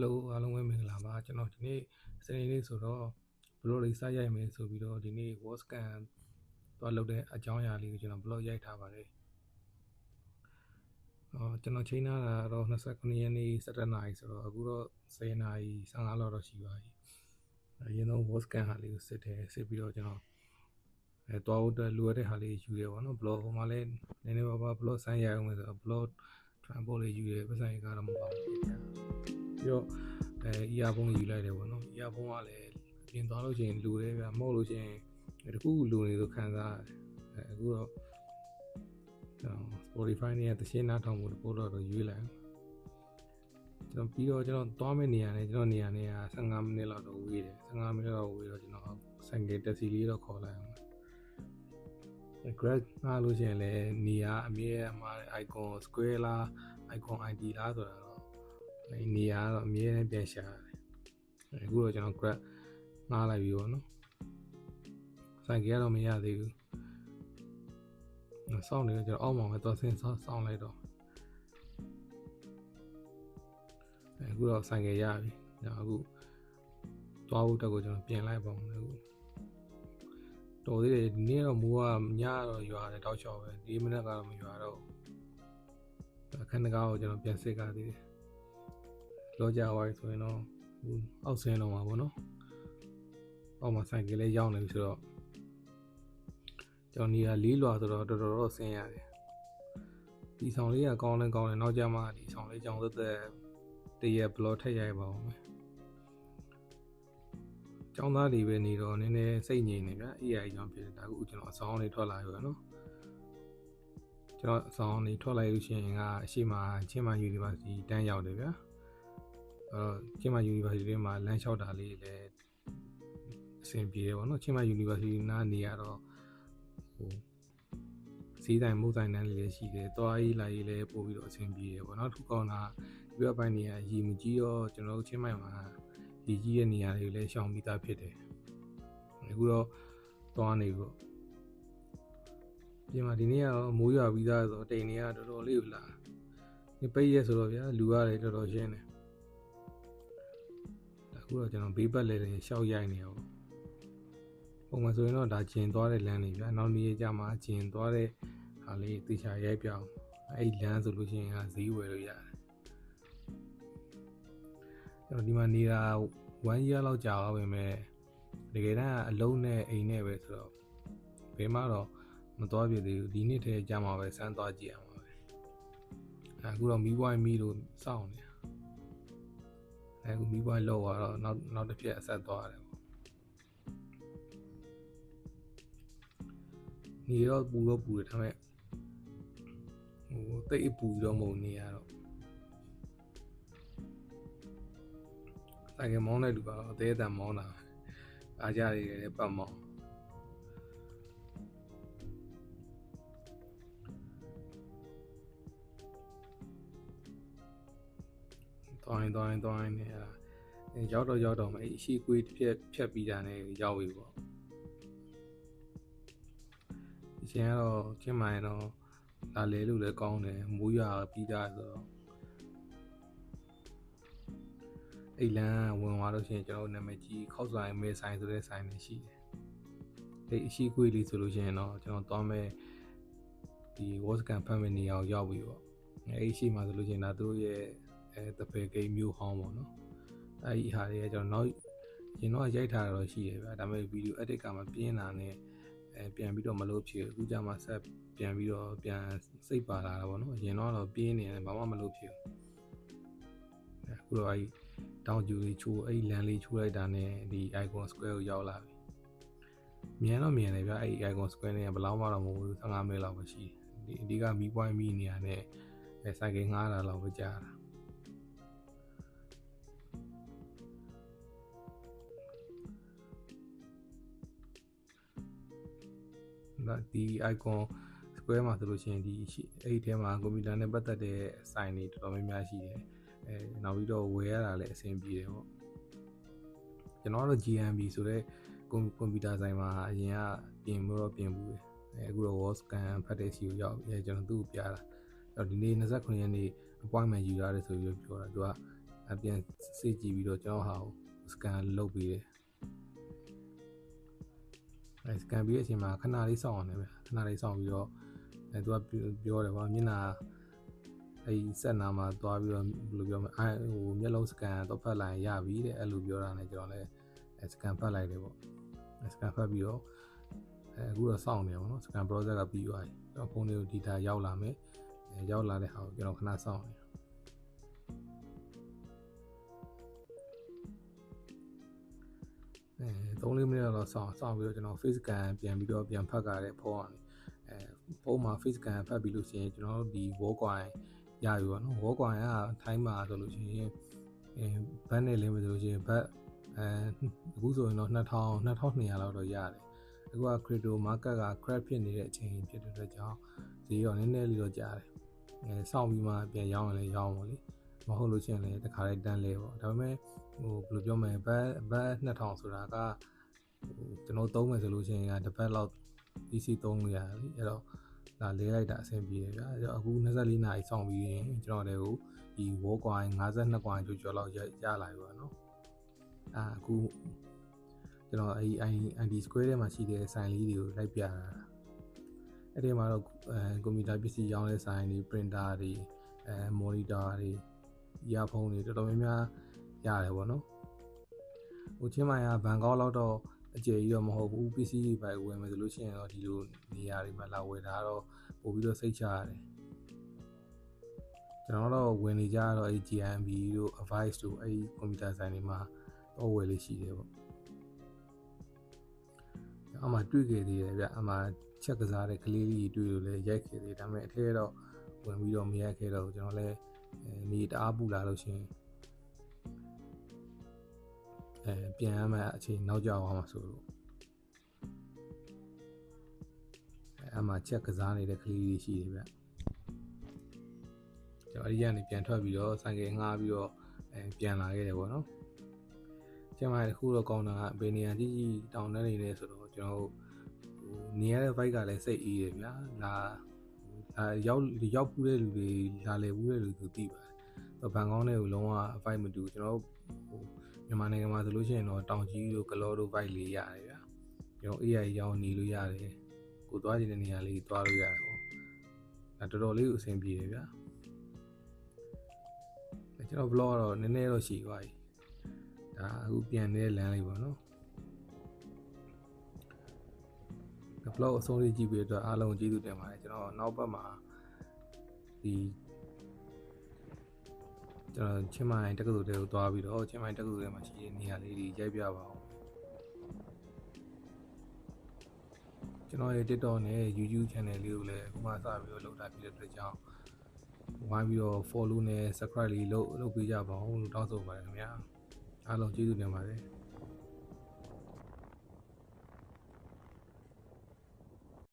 Hello အားလုံးပဲမင်္ဂလာပါကျွန်တော်ဒီနေ့စနေနေ့ဆိုတော့ဘလော့လေးစရိုက်မယ်ဆိုပြီးတော့ဒီနေ့ wall scan သွားလုပ်တဲ့အကြောင်းအရာလေးကိုကျွန်တော်ဘလော့ရိုက်ထားပါတယ်အော်ကျွန်တော်ချိန်ထားတာတော့29ရက်နေ့17နာရီဆိုတော့အခုတော့10နာရီ15လောက်တော့ရှိပါပြီအရင်တော့ wall scan ဟာလေးကိုစစ်တယ်စစ်ပြီးတော့ကျွန်တော်အဲသွားဖို့အတွက်လိုအပ်တဲ့ဟာလေးယူတယ်ပေါ့နော် blog ဟိုမှာလည်းနည်းနည်းပါးပါး blog ဆိုင်းရအောင်မယ်ဆိုတော့ blog transport လေးယူတယ်ပတ်စံကြီးကတော့မပါဘူး ပြီးတော့အဲ earphone ယူလိုက်တယ်ပေါ့နော် earphone ကလည်းအပြင်သွားလို့ရှိရင်လူတယ်ဗျမဟုတ်လို့ရှိရင်တခုခုလူနေလို့ခံစားရတယ်အဲအခုတော့ကျွန်တော် Spotify နဲ့တရှင်းနားထောင်မှုပို့တော့တော့ရွေးလိုက်ကျွန်တော်ပြီးတော့ကျွန်တော်သွားမယ့်နေရာနဲ့ကျွန်တော်နေရာနဲ့က15မိနစ်လောက်တော့ဝေးတယ်15မိနစ်လောက်ဝေးတော့ကျွန်တော်ဆိုင်ကယ်တက်စီလေးတော့ခေါ်လိုက်အောင် grad ငါလို့ရှိရင်လည်းနေရာအမြဲမှာ icon square လား icon id လားဆိုတာတော့ အဲနေရာတော့အမြဲတမ်းပြန်ရှာတယ်အခုတော့ကျွန်တော် grad ငားလိုက်ပြီပေါ့နော်ဆိုင်ကယ်ကတော့မရသေးဘူးစောင့်နေတော့ကျွန်တော်အောက်မှာပဲသွားဆင်းစောင့်လိုက်တော့အခုတော့ဆိုင်ကယ်ရပြီကျွန်တော်အခုသွားဖို့တက်ကိုကျွန်တော်ပြင်လိုက်ပါဦးအခုတော်သေးတယ်ဒီနေ့တော့မိုးကညတော့ရွာတယ်တောက်လျှောက်ပဲဒီမိနစ်ကတော့မရွာတော့အခန်းတကားကိုကျွန်တော်ပြန်စစ်ကားသေးတယ် လောကြဝိုင်းဆိုရင်တော့အောက်ဆင်းတော့မှာပေါ့နော်အောက်မှာဆိုင်ကလေးရောက်နေပြီဆိုတော့ကျွန်တော်နေရာလေးလွာဆိုတော့တော်တော်တော့ဆင်းရတယ်ဒီဆောင်လေးကကောင်းလဲကောင်းတယ်နောက်ကြမှာဒီဆောင်လေးကြောင်သက်သက်တရဘလော့ထက်ရိုက်ပါအောင်မယ်ကျောင်းသားတွေပဲနေတော့နည်းနည်းစိတ်ငြိမ်နေဗျာ AI ကြောင့်ဖြစ်တယ်ဒါကအခုကျွန်တော်အဆောင်လေးထွက်လာပြီနော်ကျွန်တော်အဆောင်လေးထွက်လာလို့ရှိရင်ကအရှိမချင်းမ University တန်းရောက်တယ်ဗျာ အဲချင်းမ University ထဲမှာလမ်းလျှောက်တာလေးလည်းအဆင်ပြေတယ်ပေါ့နော်ချင်းမ University နားနေရတော့ဟိုစီးတိုင်းမုတ်တိုင်းတန်းလေးလည်းရှိတယ်သွားရေးလာရေးလည်းပို့ပြီးတော့အဆင်ပြေတယ်ပေါ့နော်ထူကောင်းတာဒီဘက်ပိုင်းနေရရီမကြီးတော့ကျွန်တော်တို့ချင်းမိုင်မှာဒီကြီးရဲ့နေရာတွေလည်းရှောင်ပြီးသားဖြစ်တယ်အခုတော့သွားနေပေါ့ပြင်မှာဒီနေ့ကတော့မိုးရွာပြီးသားဆိုတော့တိမ်နေရတော်တော်လေးကိုလာဒီပိတ်ရဲဆိုတော့ဗျာလူရတယ်တော်တော်ရှင်းတယ် အခုတော့ကျွန်တော်ဘေးပတ်လဲလဲရှောက်ရိုက်နေရပေါ့ပုံမှန်ဆိုရင်တော့ဒါကျင်သွားတဲ့လမ်းတွေဗျာနောက်နေ့ကြမှာကျင်သွားတဲ့ဟာလေးတေချာရိုက်ပြအောင်အဲ့လမ်းဆိုလို့ရှိရင်ကဈေးဝယ်လို့ရတယ်ကျွန်တော်ဒီမှာနေတာ1 year လောက်ကြာသွားပြီမဲ့တကယ်တမ်းအလုံးနဲ့အိမ်နဲ့ပဲဆိုတော့ဘယ်မှတော့မသွားပြသေးဘူးဒီနေ့တည်းကြာမှာပဲစမ်းသွားကြည့်အောင်ပါပဲအခုတော့မီးပွိုင်းမီးလို့စောင့်နေတာ အခုမီးပွိုင်းလောက်သွားတော့နောက်နောက်တစ်ပြက်အဆက်သွားတယ်ပေါ့နေတော့ပူတော့ပူတယ်ဒါပေမဲ့ဟိုတိတ်အပူတော့မဟုတ်နေရတော့ဆိုင်ကမောင်းတဲ့လူကတော့အသေးအတန်မောင်းတာအားကြရည်ပတ်မောင်း သွားရင်သွားရင်သွားရင်နဲ့အဲရောက်တော့ရောက်တော့မအဲ့အရှိကွေးတစ်ဖြက်ဖြက်ပြီးတာနဲ့ရောက်ပြီပေါ့အရင်ကတော့ချင်းမိုင်တော့လာလေလို့လည်းကောင်းတယ်မိုးရွာပြီးသားဆိုတော့အိလန်းဝင်သွားလို့ရှိရင်ကျွန်တော်နာမည်ကြီးခောက်ဆိုင်မဲဆိုင်ဆိုတဲ့ဆိုင်တွေရှိတယ်အဲ့အရှိကွေးလေးဆိုလို့ရှိရင်တော့ကျွန်တော်သွားမဲ့ဒီ Wascan Family အောင်ရောက်ပြီပေါ့အဲ့အရှိမှာဆိုလို့ရှိရင်ဒါသူတို့ရဲ့ အဲတပယ်ဂိမ်းမျိုးဟောင်းပေါ့နော်။အဲ့ဒီဟာတွေကကျွန်တော်နောက်ရင်တော့ရိုက်ထားတာတော့ရှိတယ်ဗျာ။ဒါပေမဲ့ဗီဒီယို edit ကမှပြင်းတာနဲ့အဲပြန်ပြီးတော့မလုပ်ဖြစ်ဘူး။အခုကြမှာဆက်ပြန်ပြီးတော့ပြန်စိတ်ပါလာတာပေါ့နော်။ရင်တော့ပြင်းနေတယ်ဘာမှမလုပ်ဖြစ်ဘူး။အခုတော့အဲ့တောင်ကျူလေးချိုးအဲ့လမ်းလေးချိုးလိုက်တာနဲ့ဒီ icon square ကိုရောက်လာပြီမြန်တော့မြန်တယ်ဗျအဲ့ icon square နဲ့ဘယ်လောက်မှတော့မဟုတ်ဘူး15မိနစ်လောက်ပဲရှိတယ်ဒီအဓိကမီးပွိုင်းမီးနေရတဲ့အဲစိုက်ကငားတာလောက်ပဲကြာတာ ဒါဒီ icon square မှာဆိုလို့ရှိရင်ဒီအဲ့ဒီထဲမှာကွန်ပျူတာနဲ့ပတ်သက်တဲ့ sign တွေတော်တော်များများရှိတယ်အဲနောက်ပြီးတော့ဝယ်ရတာလည်းအဆင်ပြေတယ်ပေါ့ကျွန်တော်ကတော့ GMB ဆိုတော့ကွန်ပျူတာဆိုင်မှာအရင်ကပြင်လို့တော့ပြင်ဘူးအဲအခုတော့ wall scan ဖတ်တဲ့စီကိုရောက်အဲကျွန်တော်သူ့ကိုပြတာအဲ့ဒီနေ့29ရက်နေ့ appointment ယူရတယ်ဆိုပြီးပြောတာသူကအပြန်စစ်ကြည့်ပြီးတော့ကျွန်တော်ဟာကို scan လုပ်ပြီးတယ် အဲ scan ပြီးတဲ့အချိန်မှာခဏလေးစောင့်အောင်လည်းဗျခဏလေးစောင့်ပြီးတော့အဲသူကပြောတယ်ကွာမျက်နှာအဲဒီဆက်နာမှာသွားပြီးတော့ဘယ်လိုပြောမလဲအဲဟိုမျက်လုံး scan တော့ဖတ်လိုက်ရပြီတဲ့အဲ့လိုပြောတာနဲ့ကျွန်တော်လည်း scan ဖတ်လိုက်တယ်ပေါ့ scan ဖတ်ပြီးတော့အဲအခုတော့စောင့်နေပါတော့ scan process ကပြီးသွားပြီကျွန်တော်ဖုန်းလေးကို data ရောက်လာမယ်အဲရောက်လာတဲ့ဟာကိုကျွန်တော်ခဏစောင့်နေအဲ 3-4မိနစ်တော့စောင့်စောင့်ပြီးတော့ကျွန်တော် face scan ပြန်ပြီးတော့ပြန်ဖတ်ကြတဲ့ဖုန်းကနေအဲဖုန်းမှာ face scan ဖတ်ပြီးလို့ရှိရင်ကျွန်တော်တို့ဒီ wall coin ရပြီပေါ့နော် wall coin ကထိုင်းမှာဆိုလို့ရှိရင်အဲဘတ်နဲ့လင်းမယ်ဆိုလို့ရှိရင်ဘတ်အဲအခုဆိုရင်တော့2000 2200လောက်တော့ရတယ်အခုက crypto market က crash ဖြစ်နေတဲ့အချိန်ဖြစ်တဲ့အတွက်ကြောင့်ဈေးရောနည်းနည်းလေးတော့ကျတယ်အဲစောင့်ပြီးမှပြန်ရောင်းရင်လည်းရောင်းပါလေမဟုတ်လို့ရှိရင်လည်းတခါလေးတန်းလဲပေါ့ဒါပေမဲ့ဟိုဘယ်လိုပြောမလဲဘတ်ဘတ်2000ဆိုတာကဟို ကျွန်တော်သုံးမယ်ဆိုလို့ရှိရင်ကတစ်ပတ်လောက် PC သုံးလို့ရတယ်လीအဲ့တော့ဒါလေးလိုက်တာအဆင်ပြေတယ်ဗျာအဲ့တော့အခု24နာရီစောင့်ပြီးရင်ကျွန်တော်တွေကိုဒီ wall coin 52 coin ကျော်ကျော်လောက်ရရလာပြီပေါ့နော်အာအခုကျွန်တော်အဲဒီ ID square ထဲမှာရှိတဲ့ဆိုင်လေးတွေကိုလိုက်ပြတာအဲ့ဒီမှာတော့အဲကွန်ပျူတာပစ္စည်းရောင်းတဲ့ဆိုင်တွေ printer တွေအဲ monitor တွေ earphone တွေတော်တော်များများရတယ်ပေါ့နော်ဟိုချင်းမိုင်ကဘန်ကောက်လောက်တော့ အကျယ်ကြီးတော့မဟုတ်ဘူး PC တွေပဲဝယ်မယ်ဆိုလို့ရှိရင်တော့ဒီလိုနေရာတွေမှာလာဝယ်တာတော့ပို့ပြီးတော့စိတ်ချရတယ်ကျွန်တော်တော့ဝင်နေကြတော့အဲ GMB တို့ Avice တို့အဲကွန်ပျူတာဆိုင်တွေမှာတော့ဝယ်လေးရှိတယ်ပေါ့အမှတွေ့ခဲ့သေးတယ်ဗျအမှချက်ကစားတဲ့ကလေးလေးတွေ့လို့လည်းရိုက်ခဲ့သေးဒါပေမဲ့အထက်တော့ဝင်ပြီးတော့မရိုက်ခဲ့တော့ကျွန်တော်လည်းနေတအားပူလာလို့ရှိရင် အဲပြန်ရမယ့်အချိန်နောက်ကျအောင်မှာဆိုလို့အဲအမှချက်ကစားနေတဲ့ကလေးလေးရှိတယ်ဗျကျွန်တော်အဒီကနေပြန်ထွက်ပြီးတော့ဆိုင်ကယ်ငှားပြီးတော့အဲပြန်လာခဲ့တယ်ပေါ့နော်ကျမတခုတော့ကောင်းတာကဘယ်နေရာကြီးကြီးတောင်တန်းနေလဲဆိုတော့ကျွန်တော်ဟိုနေရတဲ့ bike ကလည်းစိတ်အေးတယ်ဗျာလာဒါရောက်ရောက်ပူးတဲ့လူတွေလာလေပူးတဲ့လူတွေသိပါတယ်ဘန်ကောက်နဲ့ကိုလုံးဝ vibe မတူကျွန်တော်ဟို မြန်မာနိုင်ငံမှာဆိုလို့ရှိရင်တော့တောင်ကြီးတို့ကလောတို့ vibe လေးရတယ်ဗျာကျွန်တော် AI ရောင်းနေလို့ရတယ်ကိုသွားချင်တဲ့နေရာလေးသွားလို့ရတယ်ပေါ့ဒါတော်တော်လေးကိုအဆင်ပြေတယ်ဗျာကျွန်တော် vlog ကတော့နည်းနည်းတော့ရှိသွားပြီဒါအခုပြန်နေတဲ့လမ်းလေးပေါ့နော် vlog အဆုံးလေးကြည့်ပြီးတော့အားလုံးကျေးဇူးတင်ပါတယ်ကျွန်တော်နောက်ဘက်မှာဒီ ကျွန်တော်ချင်းမိုင်တက္ကသိုလ်တွေကိုသွားပြီးတော့ချင်းမိုင်တက္ကသိုလ်တွေမှာရှိတဲ့နေရာလေးတွေရိုက်ပြပါအောင်ကျွန်တော်ရဲ့ TikTok နဲ့ YouTube channel လေးကိုလည်းအခုမှစပြီးတော့လုပ်တာဖြစ်တဲ့အတွက်ကြောင့်ဝိုင်းပြီးတော့ follow နဲ့ subscribe လေးလုပ်လုပ်ပေးကြပါဦးလို့တောင်းဆိုပါတယ်ခင်ဗျာအားလုံးကျေးဇူးတင်ပါတယ်